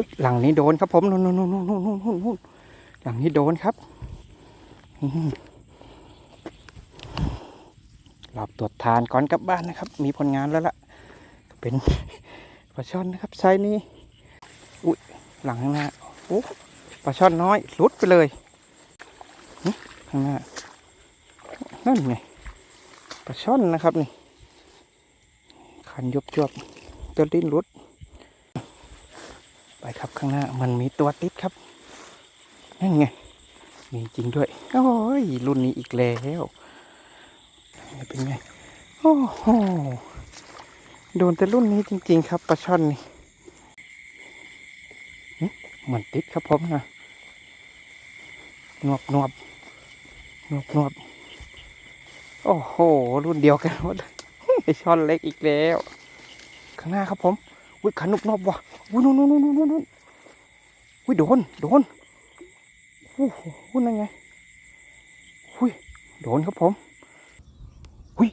อุ๊ยหลังนี้โดนครับผมนู่นนู่นนู่นนู่นนู่นนู่นหลังนี้โดนครับรอบตรวจทานก่อนกลับบ้านนะครับ มีผลงานแล้วล่ะ เป็นปลาช่อนนะครับไซนี้อุ้ยหลังข้างหน้าโอ้ปลาช่อนน้อยลุดไปเลยข้างหน้านั่นไงปลาช่อนนะครับนี่คันยบยวบตัวดิ้นหลุด ไปครับข้างหน้ามันมีตัวติดครับนั่นไงมีจริงด้วย โอ้ย รุ่นนี้อีกแล้วเป็นไง โอ้โห โดนแต่รุ่นนี้จริง ๆ ครับปลาช่อนนี่เหมือนติดครับผมนะนวบนวบนวบนวบโอ้โห รุ่นเดียวกันหมดเลยช่อนเล็กอีกแล้ว ข้างหน้าครับผม อุ้ยขันนกนอบว่ะอุ้ยนู่นนู่นนู่นนู่นอุ้ยโดนโดนโอ้โหนั่นไงอุ้ยโดนครับผมอุ้ย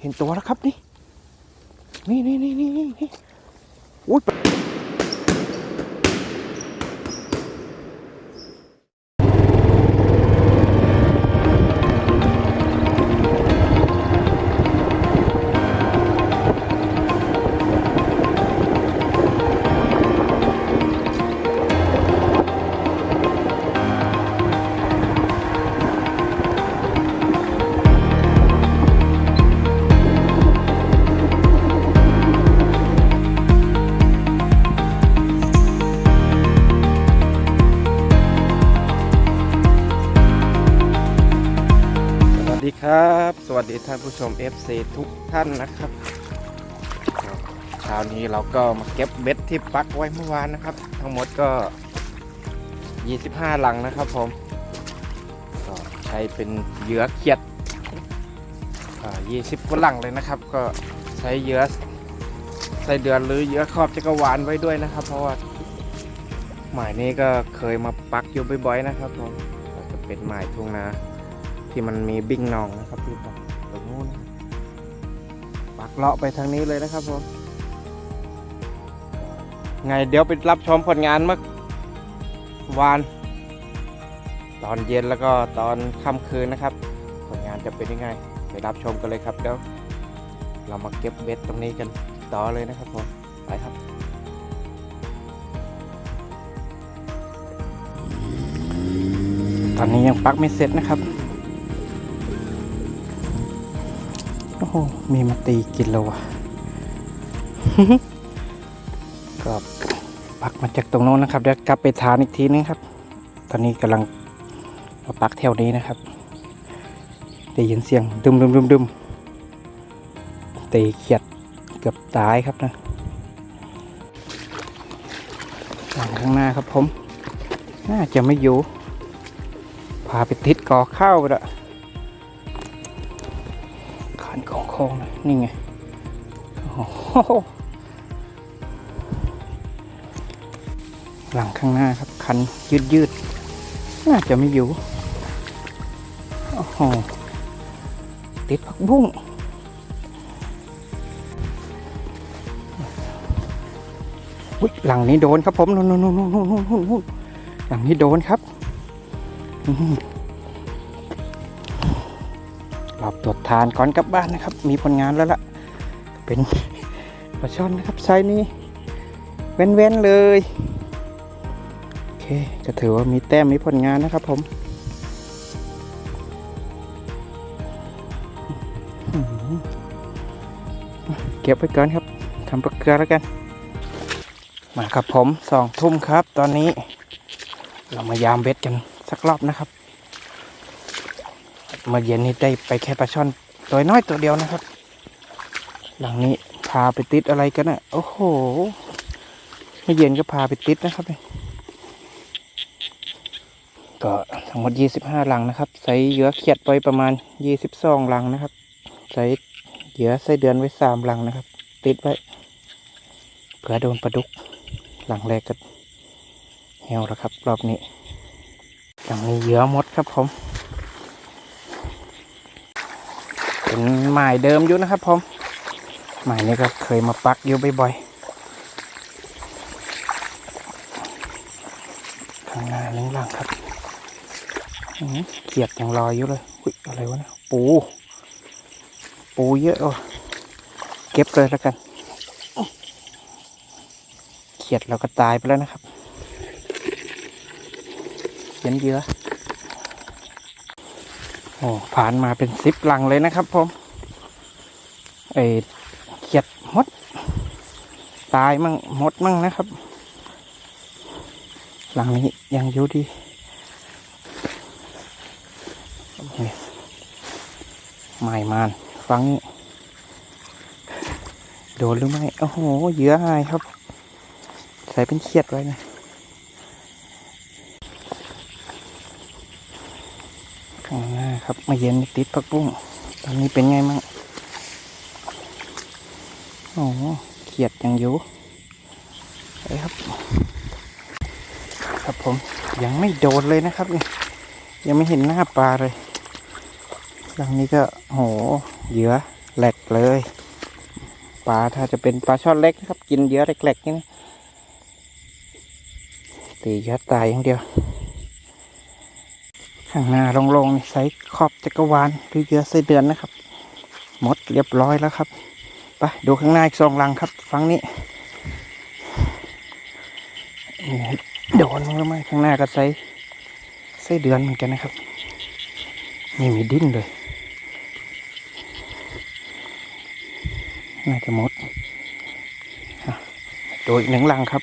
เห็นตัวแล้วครับนี่นี่นี่นี่นี่นี่นี่อุ้ย วัสดีท่านผู้ชม FC ทุกท่านนะครับเช้านี้เราก็มาเก็บเบ็ดที่ปักไว้เมื่อวานนะครับ ทั้งหมดก็ 25 หลังนะครับผมก็ใช้เป็นเหยื่อเขียด20กว่าหลังเลยนะครับ ก็ใช้เหยื่อใส่เดือนหรือเหยื่อครอบจักรวาลไว้ด้วยนะครับ เพราะว่าหมายนี้ก็เคยมาปักอยู่บ่อยๆนะครับผมจะเป็นหมายทุ่งนาที่มันมีบิ้งนองนะครับที่ปักตรง ปักเลาะไปทางนี้เลยนะครับผม ไงเดี๋ยวไปรับชมผลงานเมื่อวาน ตอนเย็นแล้วก็ตอนค่ำคืนนะครับ ผลงานจะเป็นยังไง ไปรับชมกันเลยครับเดี๋ยวเรามาเก็บเบ็ดตรงนี้กันต่อเลยนะครับผมไปครับ ตอนนี้ยังปักไม่เสร็จนะครับ โอ้มีมาตีกินแล้ววะก็ปักมาจากตรงโน้นนะครับเดี๋ยวกลับไปทานอีกทีนึงครับ ตอนนี้กำลังมาปักแถวนี้นะครับได้ยินเสียงดึมดึมดึมดึมตีเขียดเกือบตายครับนะหลังข้างหน้าครับผม น่าจะไม่อยู่ พาไปติดกอข้าวไปละ องนะนี่ไงหลังข้างหน้าครับ คันยืดยืดน่าจะไม่อยู่โอ้โหติดผักบุ้งหลังนี้โดนครับผมนู่นนู่นนู่นนู่นนู่นนู่นหลังนี้โดนครับ ทานก่อนกลับบ้านนะครับ มีผลงานแล้วล่ะ เป็นปลาช่อนนะครับไซส์นี้ เว้นๆเลย โอเค ก็ถือว่ามีแต้มมีผลงานนะครับผมเก็บไว้ก่อนครับทำปลาเกลือแล้วกัน มาครับผมสองทุ่มครับ ตอนนี้ เรามายามเบ็ดกันสักรอบนะครับ มื่อเย็นนี้ได้ไปแค่ปลาช่อนตัวน้อยตัวเดียวนะครับ หลังนี้พาไปติดอะไรกันนะ่ะ โอ้โหเมื่อเย็นก็พาไปติดนะครับเนี่ยก็ทั้งหมด 25 หลังนะครับ ใส่เหยื่อเขียดไปประมาณ 22 หลังนะครับ ใส่เหยื่อใส่เดือนไว้ 3 หลังนะครับ ติดไว้เผื่อโดนปลาดุก หลังแรกก็เหี่ยวแล้วครับ รอบนี้ยังมีเหยื่อหมดครับผม เป็นหมายเดิมอยู่นะครับผมหมายนี้ก็เคยมาปักอยู่บ่อยๆข้างหน้าหนึ่งหลังครับเขียดยังลอยอยู่เลยอุ้ยอะไรวะนะปู ปูเยอะอะเก็บเลยแล้วกัน เขียดเราก็ตายไปแล้วนะครับเย็นเยอะ โอ้ผ่านมาเป็นสิบหลังเลยนะครับผมไอเขียดมด ตายมั่งมดมั่งนะครับ หลังนี้ยังอยู่ดีหมายมานฟัง โดนหรือไม่ โอ้โหเหยื่อหายครับ ใส่เป็นเขียดไว้นะข้างหน้า ครับมาเย็นติดผักบุ้งตอนนี้เป็นไงมั่งโอ้เขียดยังอยู่ไปครับ ครับผมยังไม่โดนเลยนะครับนี่ยังไม่เห็นหน้าปลาเลยหลังนี้ก็โหเหยื่อแหลกเลยปลาถ้าจะเป็นปลาช่อนเล็กนะครับ กินเหยื่อแหลกๆนี่นะตียื่ตายอย่างเดียว ข้างหน้าลงๆนี่ใส่ขอบจักรวาลหรือเยื่อไส้เดือนนะครับ หมดเรียบร้อยแล้วครับไปดูข้างหน้าอีกสองลังครับฝั่งนี้โดนมั้งหรือไม่ข้างหน้าก็ใส่ไส้เดือนเหมือนกันนะครับนี่มีดิ้นเลยน่าจะหมดอะดูอีกหนึ่งลังครับ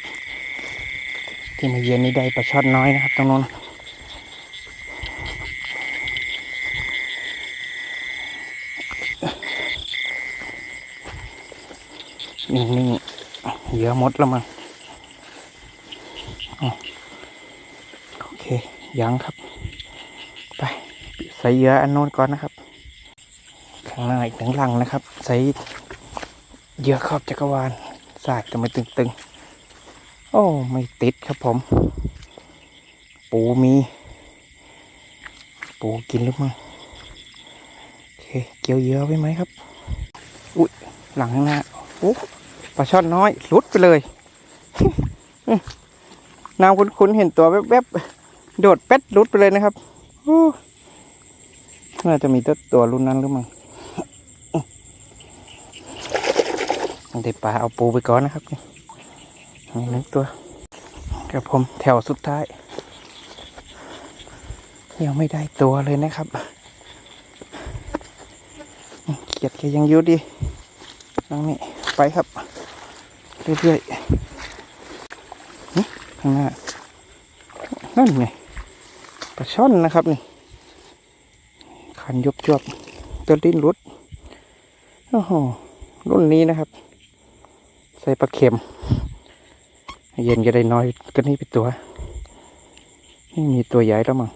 ที่มาเย็นนี้ได้ปลาช่อนน้อยนะครับตรงโน้นง เหลือหมดแล้วมั้งโอเค ยังครับ ไปใส่เยื่ออันโน้นก่อนนะครับ ข้างหน้าอีกหนึ่งลังนะครับ ใส่เยื่อครอบจักรวาลสายกันมาตึงๆ โอ้ ไม่ติดครับผม ปูมี ปูกินหรือมั้งโอเค เกี่ยวเยื่อไว้ไหมครับ อุ้ยหลังข้างหน้าโอ้ ปลาช่อนน้อยหลุดไปเลยน้ำคุ้นๆเห็นตัวแวบๆโดดเป็ดรุดไปเลยนะครับน่าจะมีตัวตัวรุ่นนั้นหรือมั้งเดี๋ยวปลาเอาปูไปก่อนนะครับนี่หนึ่งตัวกับผมแถวสุดท้าย ยังไม่ได้ตัวเลยนะครับเกียดแกยังอยู่ดีนั่งนี่ไปครับ เรื่อยๆข้างหน้านั่นไงปลาช่อนนะครับนี่ขันยบจวบตัวลิ้นรุดโอ้โหรุ่นนี้นะครับ ใส่ปลาเข็ม เย็นจะได้น้อยก็นี่เป็นตัวนี่มีตัวใหญ่แล้วมั้ง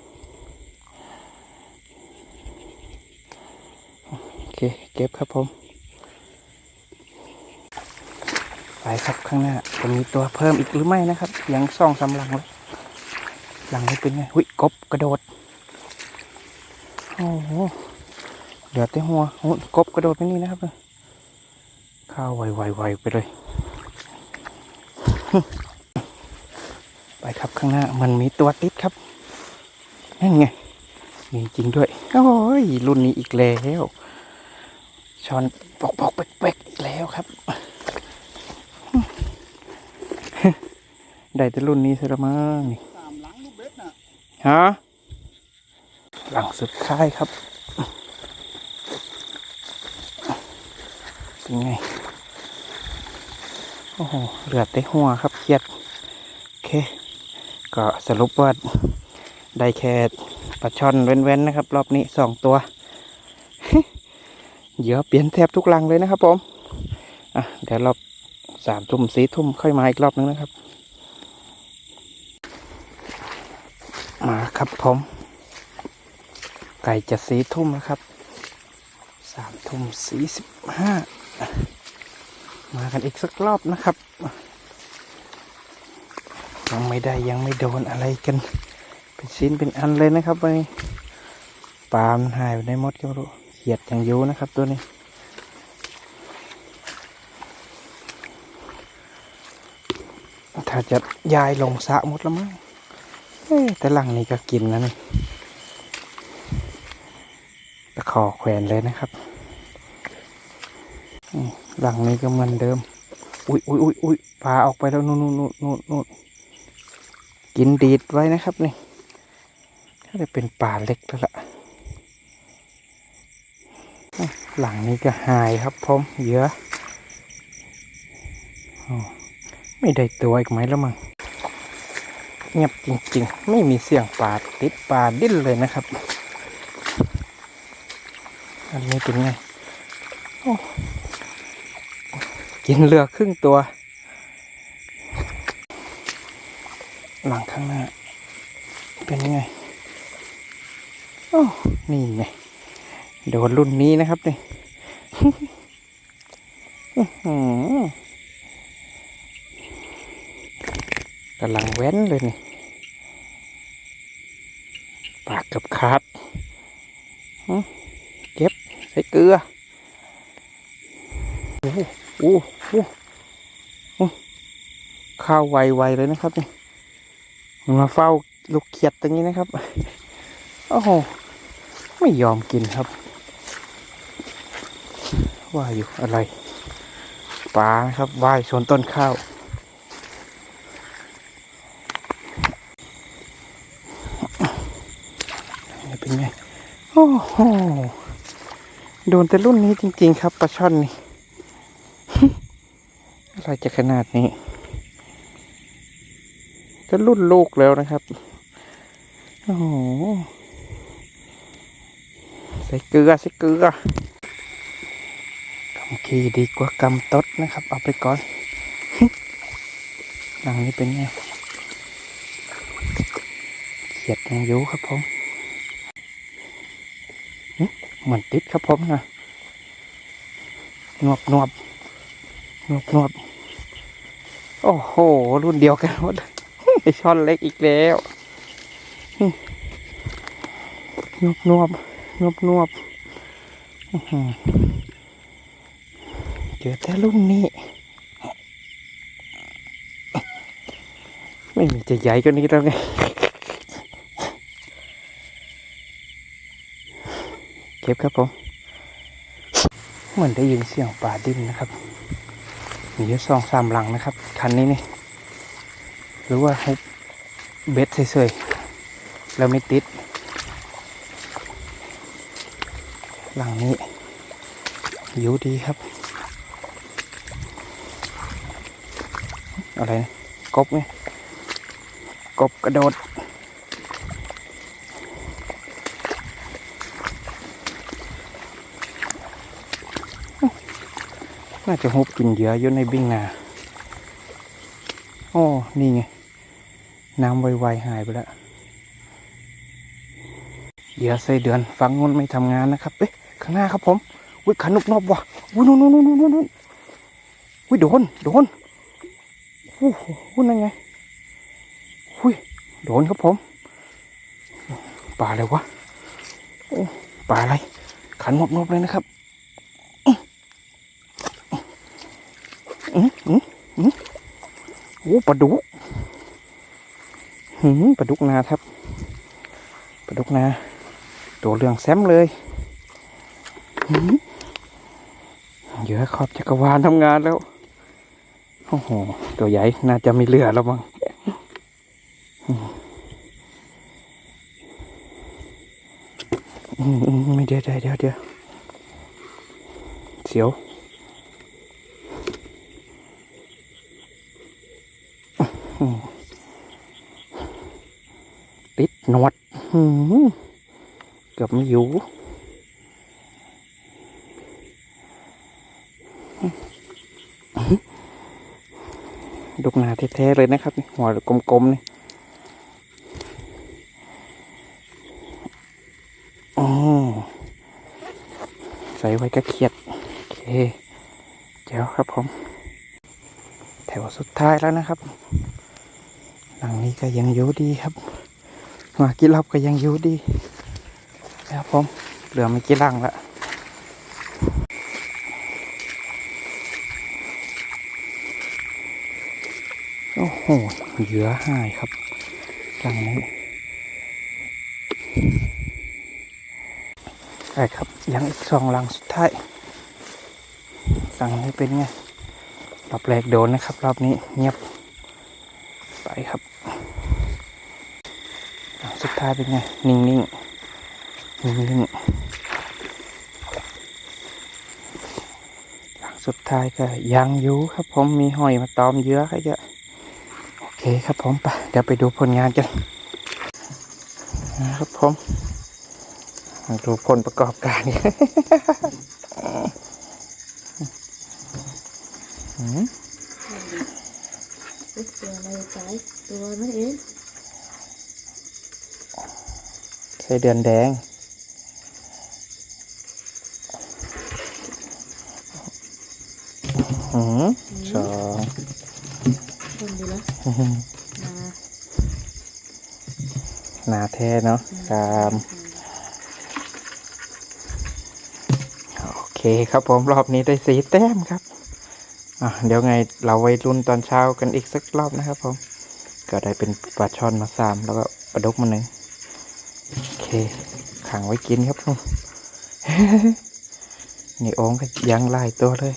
โอเคเก็บครับผม ไปครับข้างหน้าจะมีตัวเพิ่มอีกหรือไม่นะครับยังซ่องสำลังเลยหลังนี้เป็นไงหุยกบกระโดดโอ้โหเหลือแต่หัวโอ้ยกบกระโดดไปนี่นะครับเลยข้าวไวๆไปเลย ไปครับข้างหน้ามันมีตัวติดครับนั่นไงมีจริงด้วยโอ้ยรุ่นนี้อีกแล้วช้อนปอกปอกๆเป๊กๆอีกแล้วครับ ได้แต่รุ่นนี้ซะละมั้งนี่สามหลังลูกเบ็ดน่ะฮะหลังสุดท้ายครับเป็นไง โอ้โหเหลือแต่หัวครับเครียดโอเค ก็สรุปว่าได้แค่ปลาช่อนเว้นๆนะครับ รอบนี้สองตัวเหยื่อเปลี่ยนแทบทุกลังเลยนะครับผม อะ เดี๋ยวรอบ สามทุ่มสี่ทุ่มค่อยมาอีกรอบนึงนะครับ มาครับผมไก่จะสีทุ่มแล้วครับสามทุ่มสี่สิบห้ามากันอีกสักรอบนะครับ ยังไม่ได้ยังไม่โดนอะไรกัน เป็นชิ้นเป็นอันเลยนะครับวันนี้ปลามหายไปในมดก็รู้เขียดยังอยู่นะครับตัวนี้ ถ้าจะย้ายลงสระหมดแล้วมั้งแต่หลังนี้ก็กินนะนี่ตะขอแขวนเลยนะครับหลังนี้ก็เหมือนเดิม อุ้ยอุ้ยอุ้ยอุ้ยปลาออกไปแล้วนู่นนู่นนู่นนู่นกินดีดไว้นะครับนี่ถ้าจะเป็นปลาเล็กแล้วล่ะอะหลังนี้ก็หายครับผมเยอะอ๋อ ไม่ได้ตัวอีกไหมแล้วมั้งเงียบจริงๆ ไม่มีเสียงปลาติดปลาดิ้นเลยนะครับ อันนี้เป็นไงกินเรือครึ่งตัว หลังข้างหน้า เป็นไงโอ้นี่ไงโดนรุ่นนี้นะครับนี่ อื้อหือ กำลังแว้นเลยนี่ ปากกับขาดเก็บใส่เกลือ โอ้โหโอ้โหข้าวไวๆเลยนะครับนี่มาเฝ้าลูกเขียดตรงนี้นะครับ โอ้โห ไม่ยอมกินครับ ว่าอยู่อะไรปลานะครับว่ายชนต้นข้าว เป็นไง โอ้โห โดนแต่รุ่นนี้จริง ๆ ครับปลาช่อนนี่ อะไรจะขนาดนี้จะรุ่นลูกแล้วนะครับ โอ้โห ใส่เกลือใส่เกลือกำขี้ดีกว่ากำตดนะครับ เอาไปก่อนหนังนี้เป็นไงเขียดยังอยู่ครับผม เหมือนติดครับผมนะนวบนวบนวบนวบโอ้โห รุ่นเดียวกันหมดไอช่อนเล็กอีกแล้วนี่นวบนวบนวบนวบเจอแต่รุ่นนี้ ไม่มีจะใหญ่กว่านี้แล้วไง ก็บครับผมเหมือนได้ยินเสียงป่าดิ้นนะครับ มีอยู่สองสามหลังนะครับ คันนี้นี่ หรือว่าให้เบ็ดเฉยๆแล้วไม่ติด หลังนี้อยู่ดีครับ อะไรนะกบไงกบกระโดด น่าจะฮุบกินเหยื่ออยู่ในบิ้งนาโอ้นี่ไง น้ำไวๆหายไปแล้วเหยื่อไส้เดือนฟังนู้นไม่ทำงานนะครับ เอ๊ะ ข้างหน้าครับผมอุ้ยขันนบนบว่ะอุ้ยนู่นนู่นนู่นนู่นนู่นอุ้ยโดน โดนโอ้โหนั่นไงอุ้ยโดนครับผม ปลาอะไรวะโอ้ปลาอะไร ขันนบนบเลยนะครับ อืมอืมอืมโอ้ปลาดุกหืมปลาดุกนาครับปลาดุกนา ตัวเรืองแซมเลยหืมเยอะขอบจักรวาลทำงานแล้ว โอ้โห ตัวใหญ่ น่าจะไม่เหลือแล้วมั้งไม่เดี๋ยวเดี๋ยวเดี๋ยวเดี๋ยวเสียว อืมติดหนวดหืม เกือบไม่อยู่ดุกหนาแท้ๆเลยนะครับ หัวกลมๆนี่อ๋อใส่ไว้ก็เขียด โอเค เจ้าครับผม แถวสุดท้ายแล้วนะครับ หลังนี้ก็ยังอยู่ดีครับ มากินรับก็ยังอยู่ดีแล้วผมเหลือไม่กี่ลังละโอ้โหเหยื่อหายครับลังนี้ไอ้ครับยังอีกสองลังสุดท้ายลังนี้เป็นไงรอบแรกโดนนะครับ รอบนี้เงียบไปครับาเป็นไง นิ่งๆ นิ่งๆหลังสุดท้ายก็ยังอยู่ครับผมมีหอยมาตอมเยอะก็เยอะโอเคครับผมไปเดี๋ยวไปดูผลงานกันนะครับผมดูผลประกอบการอืม Út giờ này cái ตัวนั่นเอง ใส่เดือนแดงอืมสองคนดีละมาหนาแท้เนาะสามโอเคครับผมรอบนี้ได้สีแต้มครับอะเดี๋ยวไงเราไว้รุ่นตอนเช้ากันอีกสักรอบนะครับผม ก็ได้เป็นปลาช่อนมาสามแล้วก็ปลาดุกมาหนึ่งโอ เค ขังไว้กินครับผมนี่โอ่งก็ยังไล่ตัวเลย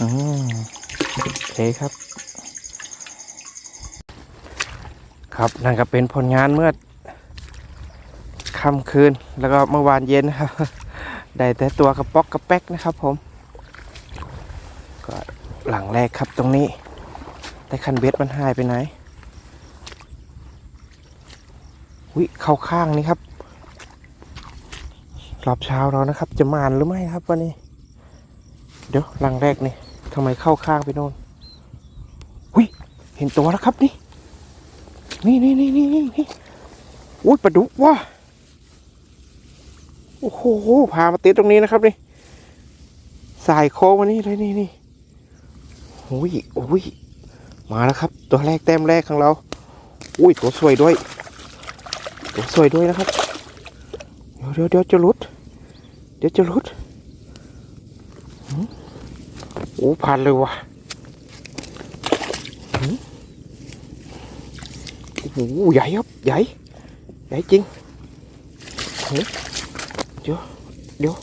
อืมโอเคครับ ครับนั่นก็เป็นผลงานเมื่อค่ำคืนแล้วก็เมื่อวานเย็นนะครับ ได้แต่ตัวกระป๊อกกระแป๊กนะครับผม ก็หลังแรกครับตรงนี้ แต่คันเบ็ดมันหายไปไหน วิเข้าข้างนี่ครับรอบเช้าเรานะครับ จะมานหรือไม่ครับวันนี้ เดี๋ยวหลังแรกนี่ทำไมเข้าข้างไปโน่นวิเห็นตัวแล้วครับนี่นี่นี่นี่นี่นี่นอุ้ยปลาดุกว่ะโอ้โหพามาติดตรงนี้นะครับนี่สายโค้งมานี่เลยนี่นี่โอ้ยโอ้ยมาแล้วครับ ตัวแรกแต้มแรกของเรา อุ้ยตัวสวยด้วย สวยด้วยนะครับเดี๋ยวเดี๋ยวเดี๋ยวจะลุด เดี๋ยวจะลุดโอ้พันเลยว่ะโอ้โหใหญ่ครับ ใหญ่ ใหญ่จริง เดี๋ยว เดี๋ยว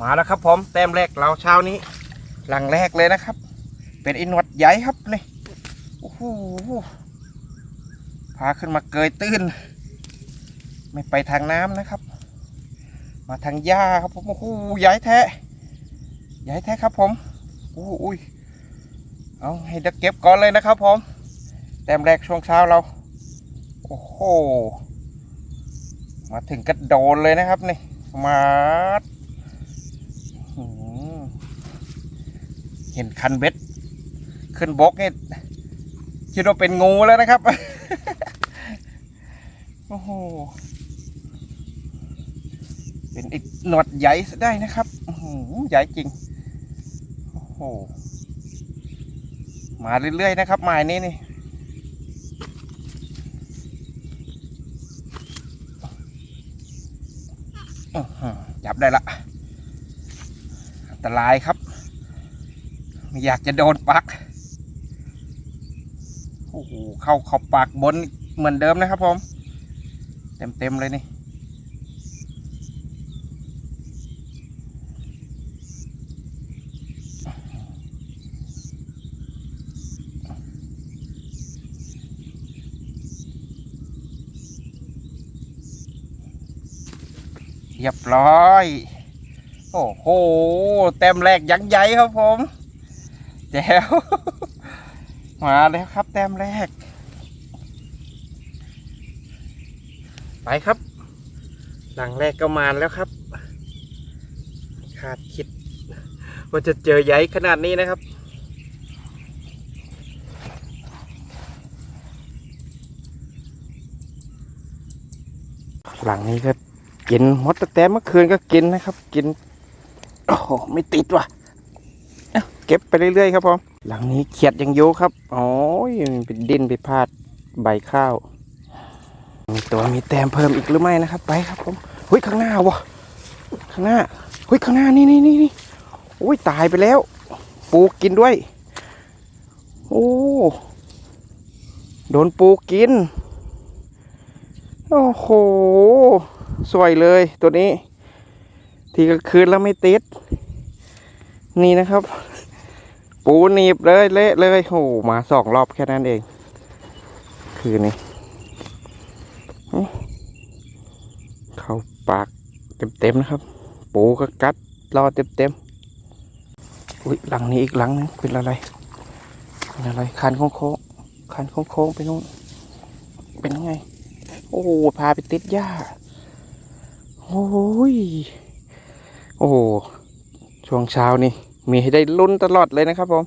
มาแล้วครับผมแต้มแรกเราเช้านี้ หลังแรกเลยนะครับ เป็นอินวดใหญ่ครับนี่โอ้โหพาขึ้นมาเกยตื้น ไม่ไปทางน้ำนะครับ มาทางหญ้าครับผมโอ้โหใหญ่แท้ใหญ่แท้ครับผมโอ้โหอุ้ยเอาให้เด็กเก็บก่อนเลยนะครับผม แต้มแรกช่วงเช้าเรา โอ้โห มาถึงกระโดดเลยนะครับนี่มาด อืม เห็นคันเบ็ด ขึ้นบกนี่คิดว่าเป็นงูแล้วนะครับ โอ้โห เป็นอีกหนวดใหญ่ได้นะครับอื้อหือใหญ่จริง โอ้โห มาเรื่อยๆนะครับหมายนี้นี่จับได้ละ อันตรายครับ ไม่อยากจะโดนปัก โอ้โห เข้าขอบปากบนเหมือนเดิมนะครับผม เต็มเต็มเลยนี่ เรียบร้อย โอ้โห เต็มแรกยังใหญ่ครับผม แจ๋ว มาแล้วครับ แต้มแรก ไปครับ หลังแรกก็มาแล้วครับ คาดคิด ว่าจะเจอใหญ่ขนาดนี้นะครับหลังนี้ก็กินมดแต่เมื่อคืนก็กินนะครับ กิน โอ้ไม่ติดว่ะ เก็บไปเรื่อยๆครับผมหลังนี้เขียดยังอยู่ครับโอ้ยเป็นดินไปพาดใบข้าว มีตัวมีแต้มเพิ่มอีกหรือไม่นะครับ ไปครับผมเฮ้ยข้างหน้าวะข้างหน้าเฮ้ยข้างหน้านี่นี่นี่นี่อุ้ยตายไปแล้ว ปูกินด้วย โอ้โดนปูกิน โอ้โห สวยเลยตัวนี้ ทีกลางคืนแล้วไม่ติด นี่นะครับ ปูหนีบเลยเละเลยโอ้โหมาสองรอบแค่นั้นเอง คือนี่เข้าปากเต็มๆนะครับ ปูก็กัดรอเต็มๆอุ้ยหลังนี้อีกหลังนึงเป็นอะไร เป็นอะไรคันโค้งๆคันโค้งๆไปนู่นเป็นยังไง โอ้โหพาไปติดหญ้าโอ้ยโอ้ช่วงเช้านี่ มีให้ได้ลุ้นตลอดเลยนะครับผม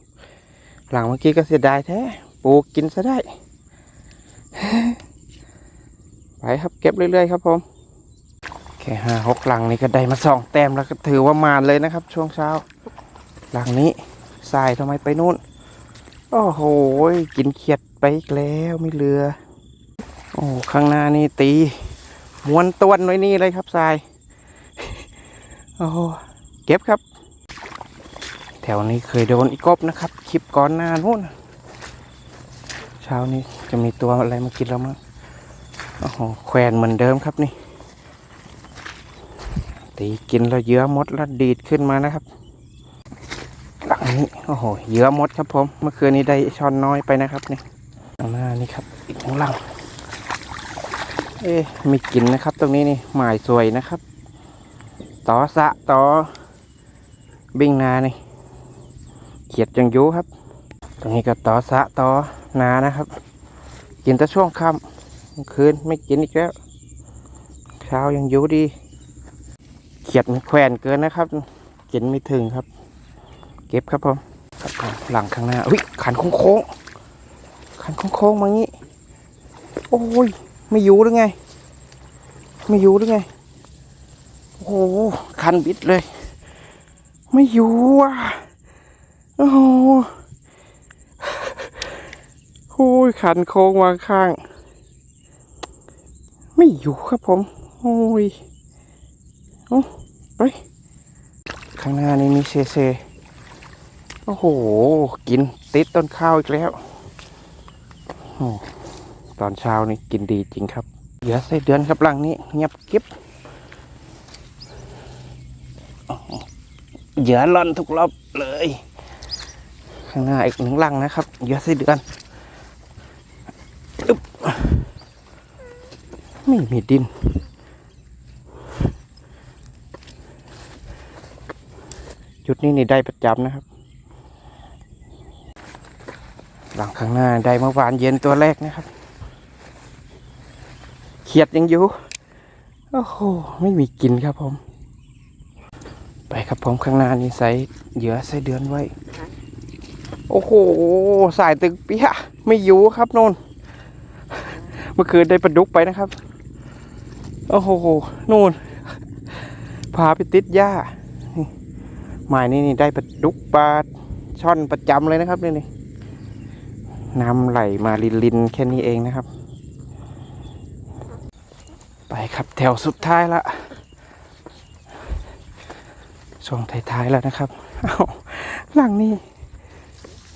หลังเมื่อกี้ก็เสียดายแท้ปูกินซะได้ ไปครับเก็บเรื่อยๆครับผม แค่ห้าหกหลังนี่ก็ได้มาสองแต้มแล้วก็ถือว่ามาเลยนะครับ ช่วงเช้า หลังนี้สายทำไมไปนู่น โอ้โห กินเขียดไปอีกแล้วไม่เหลือ โอ้ข้างหน้านี่ตีม้วนต้วนไว้นี่เลยครับทราย โอ้เก็บครับ แถวนี้เคยโดนอีกบนะครับ คลิปก่อนหน้านู่นเช้านี้จะมีตัวอะไรมากินแล้วมั้งโอ้โหแขวนเหมือนเดิมครับนี่ตีกินแล้วเยื้อมดแล้วดีดขึ้นมานะครับหลังนี้โอ้โหเยื้อมดครับผมเมื่อคืนนี้ได้ช้อนน้อยไปนะครับนี่ข้างหน้านี่ครับอีกหนึ่งหลังเอ๊ะมีกินนะครับ ตรงนี้นี่หมายสวยนะครับ ต่อสะต่อบิ่งนานี่ เขียดยังยูครับ ตรงนี้ก็ต่อสะต่อนานะครับ กินแต่ช่วงค่ำคืนไม่กินอีกแล้วเช้ายังยูดี เขียดมันแขวนเกินนะครับ กินไม่ถึงครับ เก็บครับผมหลังข้างหน้าอุ้ยขันโค้งขันโค้งมางี้ โอ้ย ไม่อยู่หรือไง ไม่อยู่หรือไง โอ้โหคันบิดเลย ไม่อยู่อะ โอ้โหโอ้ยขันโค้งมาข้าง ไม่อยู่ครับผม โอ้ยเอาไปข้างหน้านี้มีเซเซโอ้โห กินติดต้นข้าวอีกแล้วอตอนเช้านี่กินดีจริงครับ เหลือไส้เดือนครับหลังนี้เงียบกิ๊บเหยื่อล่อนทุกรอบเลย ข้างหน้าอีกหนึ่งลังนะครับเหยื่อไส้เดือนไม่มีดิน จุดนี้นี่ได้ประจำนะครับ หลังข้างหน้าได้เมื่อวานเย็นตัวแรกนะครับเขียดยังอยู่ โอ้โห ไม่มีกินครับผม ไปครับผมข้างหน้านี่ใส่เหยื่อใส่เดือนไว้ โอ้โห สายตึกเปียะไม่อยู่ครับโนนเมื่อคืนได้ปลาดุกไปนะครับ โอ้โหนู่นพาไปติดหญ้าหมายนี่นี่ได้ปลาดุกปลาช่อนประจำเลยนะครับนี่นี่น้ำไหลมาลินลินแค่นี้เองนะครับ ไปครับแถวสุดท้ายละช่วงท้ายๆแล้วนะครับ เอา้าหลังนี้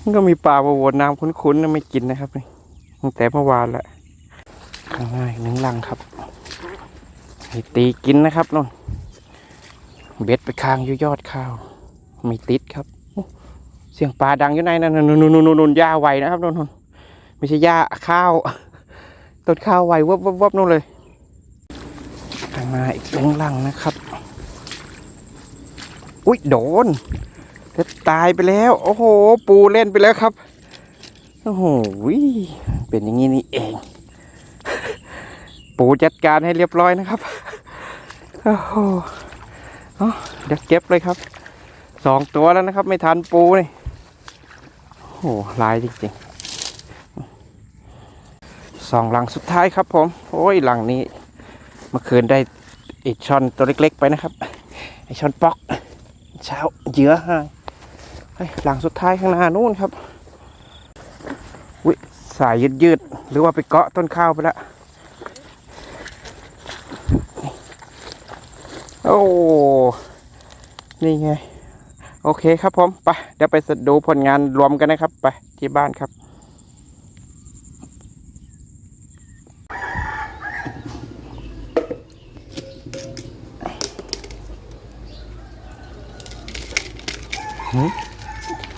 มันก็มีปลาบวนน้ำคุ้นๆนะไม่กินนะครับนี่ตั้งแต่เมื่อวานละข้างหน้าอีกหนึ่งลังครับมีตีกินนะครับนนเบ็ดไปค้างอยู่ยอดข้าว ไม่ติดครับ เสียงปลาดังอยู่ในนั่นนนนนนนหญ้าไวนะครับนนนไม่ใช่หญ้าข้าวต้นข้าวไววับวับวับนู่นเลยข้างหน้าอีกหนึ่งลังนะครับ อุ้ยโดน จะตายไปแล้ว โอ้โห ปูเล่นไปแล้วครับ โอ้โหเป็นอย่างนี้นี่เอง ปูจัดการให้เรียบร้อยนะครับ โอ้โหเดี๋ยวเก็บเลยครับสองตัวแล้วนะครับ ไม่ทันปูนี่โอ้โหลายจริงๆสองหลังสุดท้ายครับผม โอ้ยหลังนี้เมื่อคืนได้อีกช่อนตัวเล็ก ๆ ไปนะครับไอช่อนป๊อก เช้าเยือหายเฮ้ย หลังสุดท้ายข้างหน้านู่นครับวิสายยืดยืดหรือว่าไปเกาะต้นข้าวไปล้วโอ้นี่ไง โอเคครับผมไปเดี๋ยวไปดูผลงานรวมกันนะครับ ไปที่บ้านครับ ก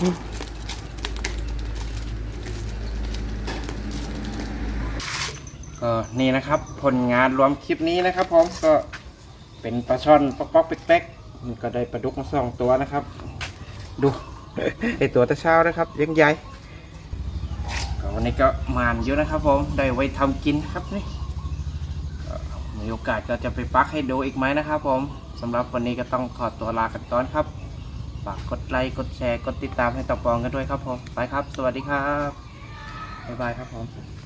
็นี่นะครับผลงานรวมคลิปนี้นะครับผมก็เป็นปลาช่อนป๊อกป๊อกๆเป๊กๆมันก็ได้ปลาดุกมาสองตัวนะครับ ดูไอตัวตะเช้านะครับยังใหญ่ก็วันนี้ก็มานเยอะนะครับผมได้ไว้ทำกินครับนี่มีโอกาสก็จะไปปักให้ดูอีกไหมนะครับผมสำหรับวันนี้ก็ต้องขอตัวลากันก่อนครับากกดไลค์ กดแชร์ กดติดตามให้ตะปองกันด้วยครับผม ไปครับ สวัสดีครับ บ๊ายบายครับผม